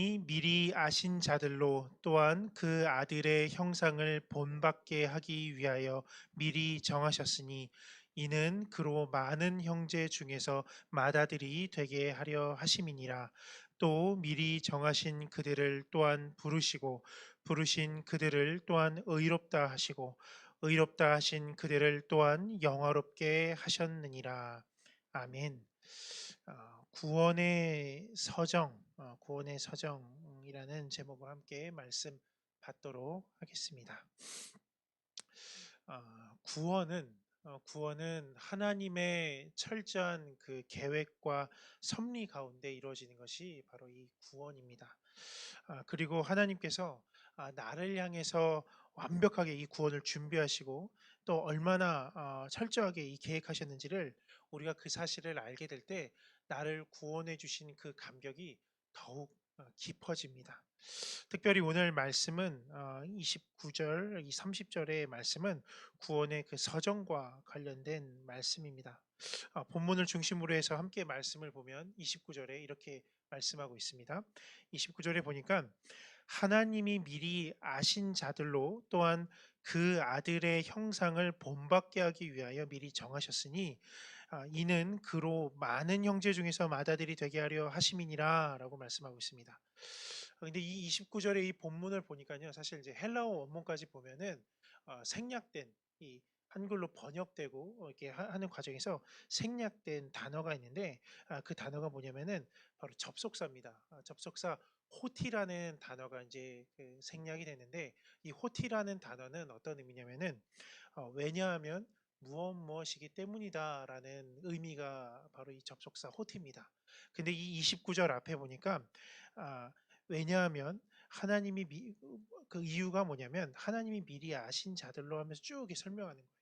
이 미리 아신 자들로 또한 그 아들의 형상을 본받게 하기 위하여 미리 정하셨으니 이는 그로 많은 형제 중에서 맏아들이 되게 하려 하심이니라. 또 미리 정하신 그들을 또한 부르시고 부르신 그들을 또한 의롭다 하시고 의롭다 하신 그들을 또한 영화롭게 하셨느니라 아멘. 어, 구원의 서정, 어, 구원의 서정이라는 제목과 함께 말씀 받도록 하겠습니다. 어, 구원은 어, 구원은 하나님의 철저한 그 계획과 섭리 가운데 이루어지는 것이 바로 이 구원입니다. 아, 그리고 하나님께서 아, 나를 향해서 완벽하게 이 구원을 준비하시고 또 얼마나 어, 철저하게 이 계획하셨는지를 우리가 그 사실을 알게 될 때 나를 구원해 주신 그 감격이 더욱 어, 깊어집니다. 특별히 오늘 말씀은 29절, 어, 이 30절의 말씀은 구원의 그 서정과 관련된 말씀입니다. 어, 본문을 중심으로 해서 함께 말씀을 보면 29절에 이렇게 말씀하고 있습니다. 29절에 보니까 하나님이 미리 아신 자들로 또한 그 아들의 형상을 본받게 하기 위하여 미리 정하셨으니 아, 이는 그로 많은 형제 중에서 맏아들이 되게 하려 하심이니라라고 말씀하고 있습니다. 근데 이 29절의 이 본문을 보니까요. 사실 이제 헬라어 원문까지 보면은 어, 생략된 이 한글로 번역되고 이렇게 하는 과정에서 생략된 단어가 있는데 아, 그 단어가 뭐냐면은 바로 접속사입니다. 아, 접속사 호티라는 단어가 이제 그 생략이 되는데 이 호티라는 단어는 어떤 의미냐면은 어, 왜냐하면 무엇 무엇이기 때문이다라는 의미가 바로 이 접속사 호티입니다. 근데 이 29절 앞에 보니까 아, 왜냐하면 하나님이 미, 그 이유가 뭐냐면 하나님이 미리 아신 자들로 하면서 쭉 설명하는 거예요.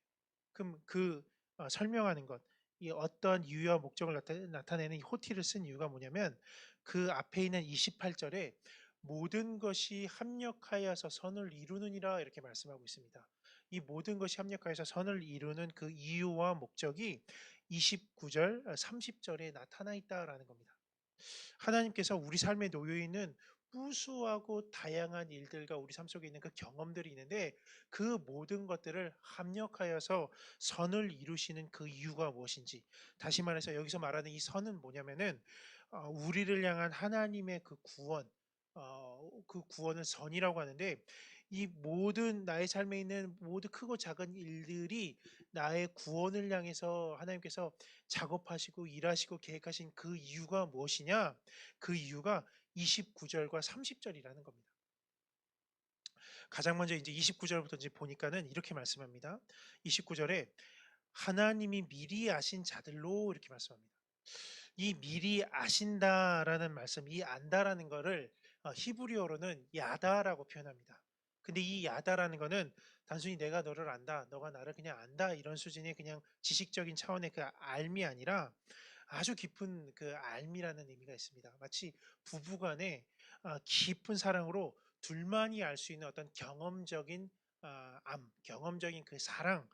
그럼 그 어, 설명하는 것, 이 어떤 이유와 목적을 나타, 내는이 호티를 쓴 이유가 뭐냐면 그 앞에 있는 28절에 모든 것이 합력하여서 선을 이루느니라 이렇게 말씀하고 있습니다. 이 모든 것이 합력하여서 선을 이루는 그 이유와 목적이 29절, 30절에 나타나 있다라는 겁니다. 하나님께서 우리 삶에 놓여 있는 무수하고 다양한 일들과 우리 삶 속에 있는 그 경험들이 있는데 그 모든 것들을 합력하여서 선을 이루시는 그 이유가 무엇인지 다시 말해서 여기서 말하는 이 선은 뭐냐면은 어, 우리를 향한 하나님의 그 구원 어, 그 구원을 선이라고 하는데 이 모든 나의 삶에 있는 모두 크고 작은 일들이 나의 구원을 향해서 하나님께서 작업하시고 일하시고 계획하신 그 이유가 무엇이냐? 그 이유가 29절과 30절이라는 겁니다. 가장 먼저 이제 29절부터 이제 보니까는 이렇게 말씀합니다. 29절에 하나님이 미리 아신 자들로 이렇게 말씀합니다. 이 미리 아신다라는 말씀, 이 안다라는 거를 어, 히브리어로는 야다라고 표현합니다. 근데 이 야다라는 거는 단순히 내가 너를 안다, 너가 나를 그냥 안다 이런 수준의 그냥 지식적인 차원의 그 알미 아니라 아주 깊은 그 알미라는 의미가 있습니다. 마치 부부간의 어, 깊은 사랑으로 둘만이 알 수 있는 어떤 경험적인 어, 암, 경험적인 그 사랑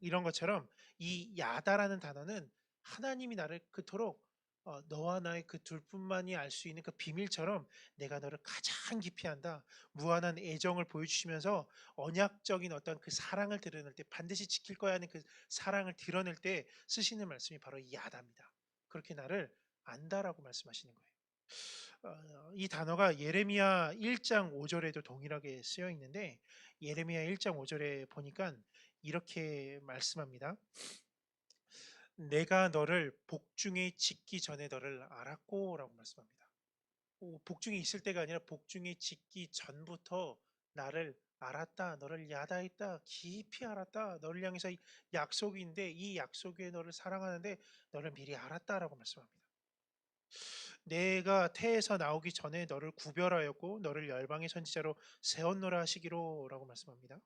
이런 것처럼 이 야다라는 단어는 하나님이 나를 그토록 어, 너와 나의 그 둘뿐만이 알 수 있는 그 비밀처럼 내가 너를 가장 깊이 한다. 무한한 애정을 보여주시면서 언약적인 어떤 그 사랑을 드러낼 때 반드시 지킬 거야 하는 그 사랑을 드러낼 때 쓰시는 말씀이 바로 이 야다입니다. 그렇게 나를 안다라고 말씀하시는 거예요. 어, 이 단어가 예레미야 1장 5절에도 동일하게 쓰여 있는데 예레미야 1장 5절에 보니까 이렇게 말씀합니다. 내가 너를 복중에 짓기 전에 너를 알았고 라고 말씀합니다. 복중에 있을 때가 아니라 복중에 짓기 전부터 나를 알았다. 너를 야다했다. 깊이 알았다. 너를 향해서 약속인데 이 약속에 너를 사랑하는데 너를 미리 알았다라고 말씀합니다. 내가 태에서 나오기 전에 너를 구별하였고 너를 열방의 선지자로 세웠노라 하시기로라고 말씀합니다.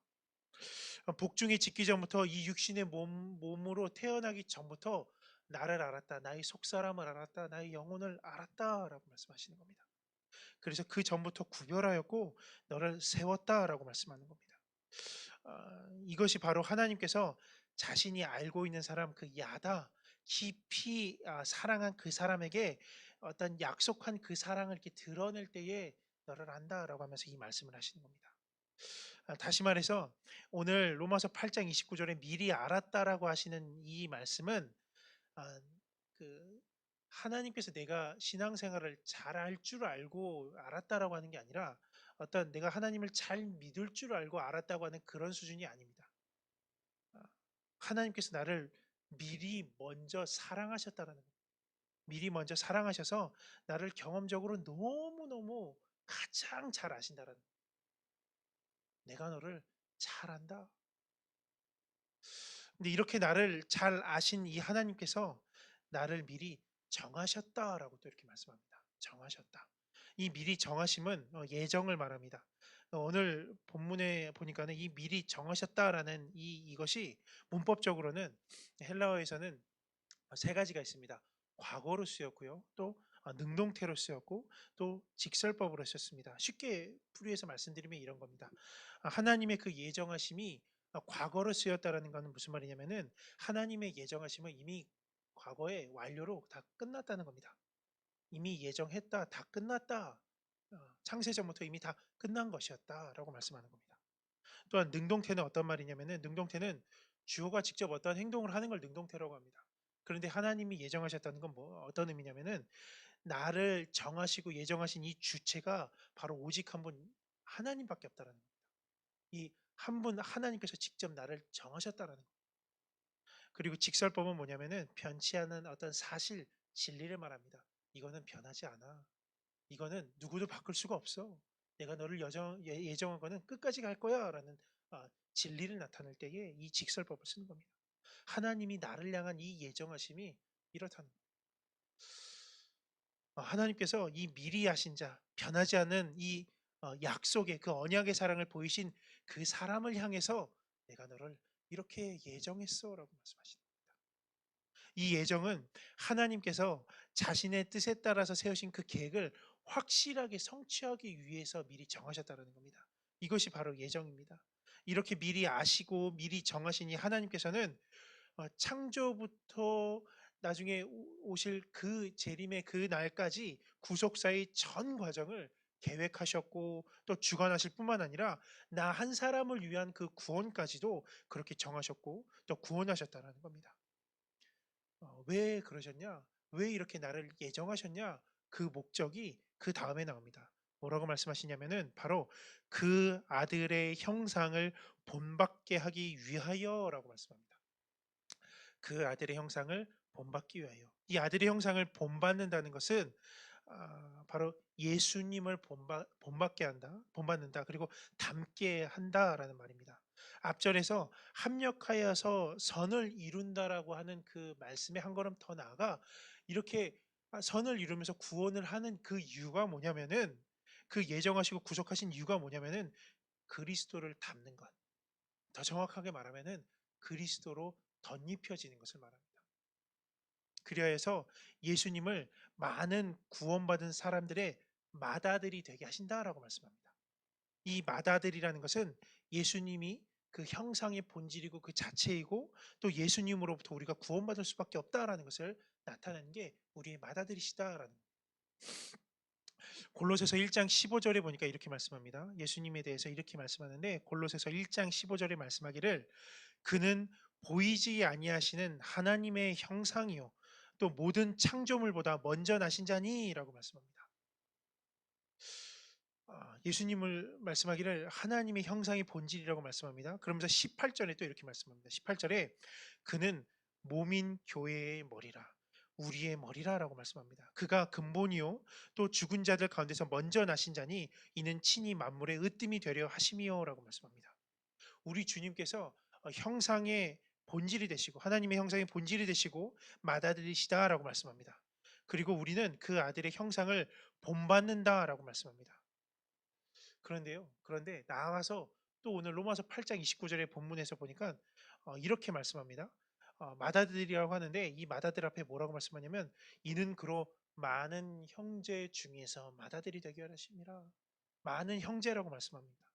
복중에 짓기 전부터 이 육신의 몸, 몸으로 태어나기 전부터 나를 알았다. 나의 속사람을 알았다. 나의 영혼을 알았다 라고 말씀하시는 겁니다. 그래서 그 전부터 구별하였고 너를 세웠다 라고 말씀하는 겁니다. 어, 이것이 바로 하나님께서 자신이 알고 있는 사람 그 야다 깊이 아, 사랑한 그 사람에게 어떤 약속한 그 사랑을 이렇게 드러낼 때에 너를 안다라고 하면서 이 말씀을 하시는 겁니다. 아, 다시 말해서 오늘 로마서 8장 29절에 미리 알았다라고 하시는 이 말씀은 아, 그 하나님께서 내가 신앙생활을 잘할 줄 알고 알았다라고 하는 게 아니라 어떤 내가 하나님을 잘 믿을 줄 알고 알았다고 하는 그런 수준이 아닙니다. 아, 하나님께서 나를 미리 먼저 사랑하셨다라는. 미리 먼저 사랑하셔서 나를 경험적으로 너무너무 가장 잘 아신다라는. 내가 너를 잘 안다. 근데 이렇게 나를 잘 아신 이 하나님께서 나를 미리 정하셨다라고 또 이렇게 말씀합니다. 정하셨다. 이 미리 정하심은 어, 예정을 말합니다. 어, 오늘 본문에 보니까는 이 미리 정하셨다라는 이 이것이 문법적으로는 헬라어에서는 세 가지가 있습니다. 과거로 쓰였고요. 또 어, 능동태로 쓰였고 또 직설법으로 썼습니다. 쉽게 풀이해서 말씀드리면 이런 겁니다. 아, 하나님의 그 예정하심이 어, 과거로 쓰였다라는 것은 무슨 말이냐면은 하나님의 예정하심은 이미 과거에 완료로 다 끝났다는 겁니다. 이미 예정했다, 다 끝났다. 어, 창세전부터 이미 다 끝난 것이었다라고 말씀하는 겁니다. 또한 능동태는 어떤 말이냐면은 능동태는 주어가 직접 어떤 행동을 하는 걸 능동태라고 합니다. 그런데 하나님이 예정하셨다는 건 뭐 어떤 의미냐면은 나를 정하시고 예정하신 이 주체가 바로 오직 한 분 하나님밖에 없다라는 겁니다. 이 한 분 하나님께서 직접 나를 정하셨다라는 겁니다. 그리고 직설법은 뭐냐면은 변치 않은 어떤 사실 진리를 말합니다. 이거는 변하지 않아. 이거는 누구도 바꿀 수가 없어. 내가 너를 여정, 예- 예정한 거는 끝까지 갈 거야. 라는 아, 진리를 나타낼 때에 이 직설법을 쓰는 겁니다. 하나님이 나를 향한 이 예정하심이 이렇다는 거예요. 어, 하나님께서 이 미리 하신 자, 변하지 않는 이 어, 약속의 그 언약의 사랑을 보이신 그 사람을 향해서 내가 너를 이렇게 예정했어라고 말씀하시는 겁니다. 이 예정은 하나님께서 자신의 뜻에 따라서 세우신 그 계획을 확실하게 성취하기 위해서 미리 정하셨다는 겁니다. 이것이 바로 예정입니다. 이렇게 미리 아시고 미리 정하신 이 하나님께서는 어, 창조부터 나중에 오- 오실 그 재림의 그 날까지 구속사의 전 과정을 계획하셨고 또 주관하실 뿐만 아니라 나 한 사람을 위한 그 구원까지도 그렇게 정하셨고 또 구원하셨다는 겁니다. 어, 왜 그러셨냐? 왜 이렇게 나를 예정하셨냐? 그 목적이 그 다음에 나옵니다. 뭐라고 말씀하시냐면은 바로 그 아들의 형상을 본받게 하기 위하여라고 말씀합니다. 그 아들의 형상을 본받기 위하여. 이 아들의 형상을 본받는다는 것은 아, 바로 예수님을 본받, 본받게 한다, 본받는다, 그리고 닮게 한다라는 말입니다. 앞절에서 합력하여서 선을 이룬다라고 하는 그 말씀에 한 걸음 더 나아가 이렇게 아, 선을 이루면서 구원을 하는 그 이유가 뭐냐면은 그 예정하시고 구속하신 이유가 뭐냐면은 그리스도를 닮는 것. 더 정확하게 말하면은 그리스도로 덧입혀지는 것을 말합니다. 그리하여서 예수님을 많은 구원받은 사람들의 맏아들이 되게 하신다라고 말씀합니다. 이 맏아들이라는 것은 예수님이 그 형상의 본질이고 그 자체이고 또 예수님으로부터 우리가 구원받을 수밖에 없다라는 것을 나타내는 게 우리의 맏아들이시다라는 거예요. 골로새서 1장 15절에 보니까 이렇게 말씀합니다. 예수님에 대해서 이렇게 말씀하는데 골로새서 1장 15절에 말씀하기를 그는 보이지 아니하시는 하나님의 형상이요 또 모든 창조물보다 먼저 나신 자니라고 말씀합니다. 아, 예수님을 말씀하기를 하나님의 형상의 본질이라고 말씀합니다. 그러면서 18절에 또 이렇게 말씀합니다. 18절에 그는 몸인 교회의 머리라 우리의 머리라라고 말씀합니다. 그가 근본이요 또 죽은 자들 가운데서 먼저 나신 자니 이는 친히 만물의 으뜸이 되려 하심이요라고 말씀합니다. 우리 주님께서 어, 형상의 본질이 되시고 하나님의 형상의 본질이 되시고 맏아들이시다라고 말씀합니다. 그리고 우리는 그 아들의 형상을 본받는다라고 말씀합니다. 그런데요. 그런데 나아가서 또 오늘 로마서 8장 29절의 본문에서 보니까 어, 이렇게 말씀합니다. 어, 맏아들이라고 하는데 이 맏아들 앞에 뭐라고 말씀하냐면 이는 그로 많은 형제 중에서 맏아들이 되게 하심이라. 많은 형제라고 말씀합니다.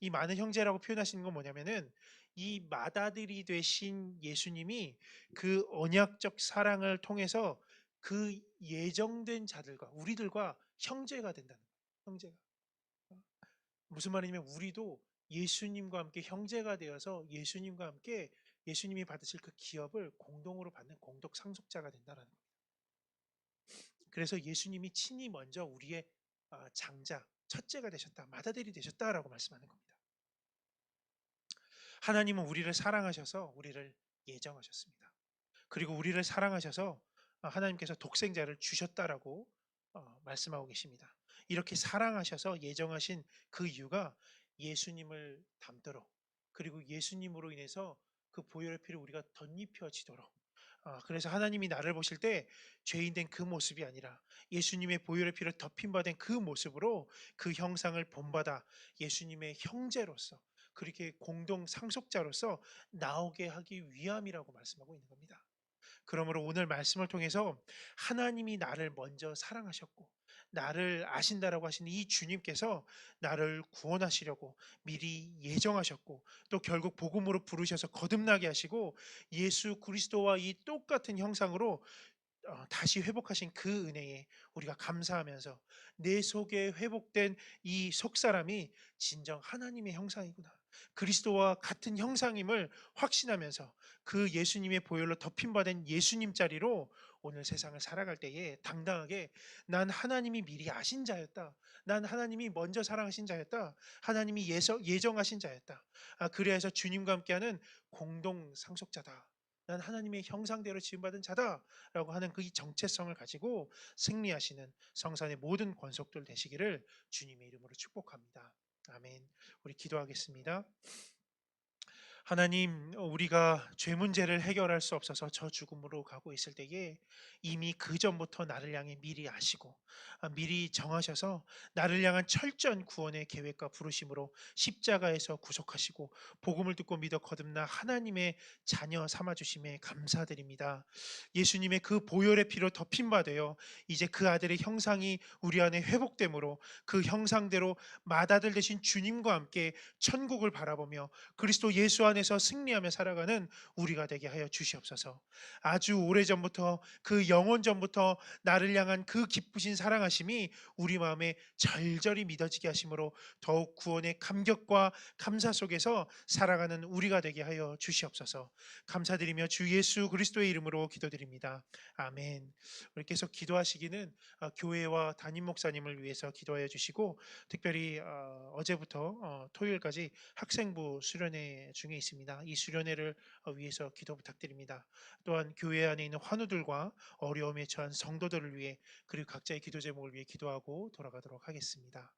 이 많은 형제라고 표현하시는 건 뭐냐면은 이 맏아들이 되신 예수님이 그 언약적 사랑을 통해서 그 예정된 자들과 우리들과 형제가 된다는 거예요. 형제가. 어, 무슨 말이냐면 우리도 예수님과 함께 형제가 되어서 예수님과 함께 예수님이 받으실 그 기업을 공동으로 받는 공덕 상속자가 된다는 겁니다. 그래서 예수님이 친히 먼저 우리의 아, 장자, 첫째가 되셨다, 마다들이 되셨다라고 말씀하는 겁니다. 하나님은 우리를 사랑하셔서 우리를 예정하셨습니다. 그리고 우리를 사랑하셔서 아, 하나님께서 독생자를 주셨다라고 어, 말씀하고 계십니다. 이렇게 사랑하셔서 예정하신 그 이유가 예수님을 닮도록 그리고 예수님으로 인해서 그 보혈의 피를 우리가 덧입혀지도록 아, 그래서 하나님이 나를 보실 때 죄인 된 그 모습이 아니라 예수님의 보혈의 피를 덮인 바 된 그 모습으로 그 형상을 본받아 예수님의 형제로서 그렇게 공동 상속자로서 나오게 하기 위함이라고 말씀하고 있는 겁니다. 그러므로 오늘 말씀을 통해서 하나님이 나를 먼저 사랑하셨고 나를 아신다라고 하신 이 주님께서 나를 구원하시려고 미리 예정하셨고 또 결국 복음으로 부르셔서 거듭나게 하시고 예수 그리스도와 이 똑같은 형상으로 어, 다시 회복하신 그 은혜에 우리가 감사하면서 내 속에 회복된 이 속사람이 진정 하나님의 형상이구나. 그리스도와 같은 형상임을 확신하면서 그 예수님의 보혈로 바된 예수님 자리로 오늘 세상을 살아갈 때에 당당하게 난 하나님이 미리 아신 자였다. 난 하나님이 먼저 사랑하신 자였다. 하나님이 예정하신 자였다. 아, 그래서 주님과 함께하는 공동 상속자다. 난 하나님의 형상대로 지음받은 자다라고 하는 그 정체성을 가지고 승리하시는 성산의 모든 권속들 되시기를 주님의 이름으로 축복합니다. 아멘. 우리 기도하겠습니다. 하나님, 우리가 죄 문제를 해결할 수 없어서 저 죽음으로 가고 있을 때에 이미 그 전부터 나를 향해 미리 아시고 아, 미리 정하셔서 나를 향한 철저한 구원의 계획과 부르심으로 십자가에서 구속하시고 복음을 듣고 믿어 거듭나 하나님의 자녀 삼아 주심에 감사드립니다. 예수님의 그 보혈의 피로 덮인 바 되어 이제 그 아들의 형상이 우리 안에 회복됨으로 그 형상대로 맏아들 되신 주님과 함께 천국을 바라보며 그리스도 예수 안에 안에서 승리하며 살아가는 우리가 되게 하여 주시옵소서. 아주 오래전부터 그 영원 전부터 나를 향한 그 기쁘신 사랑하심이 우리 마음에 절절히 믿어지게 하심으로 더욱 구원의 감격과 감사 속에서 살아가는 우리가 되게 하여 주시옵소서. 감사드리며 주 예수 그리스도의 이름으로 기도드립니다. 아멘. 우리 계속 기도하시기는 어, 교회와 담임 목사님을 위해서 기도하여 주시고 특별히 어, 어제부터 어, 토요일까지 학생부 수련회 중에 있습니다. 이 수련회를 어, 위해서 기도 부탁드립니다. 또한 교회 안에 있는 환우들과 어려움에 처한 성도들을 위해 그리고 각자의 기도 제목을 위해 기도하고 돌아가도록 하겠습니다.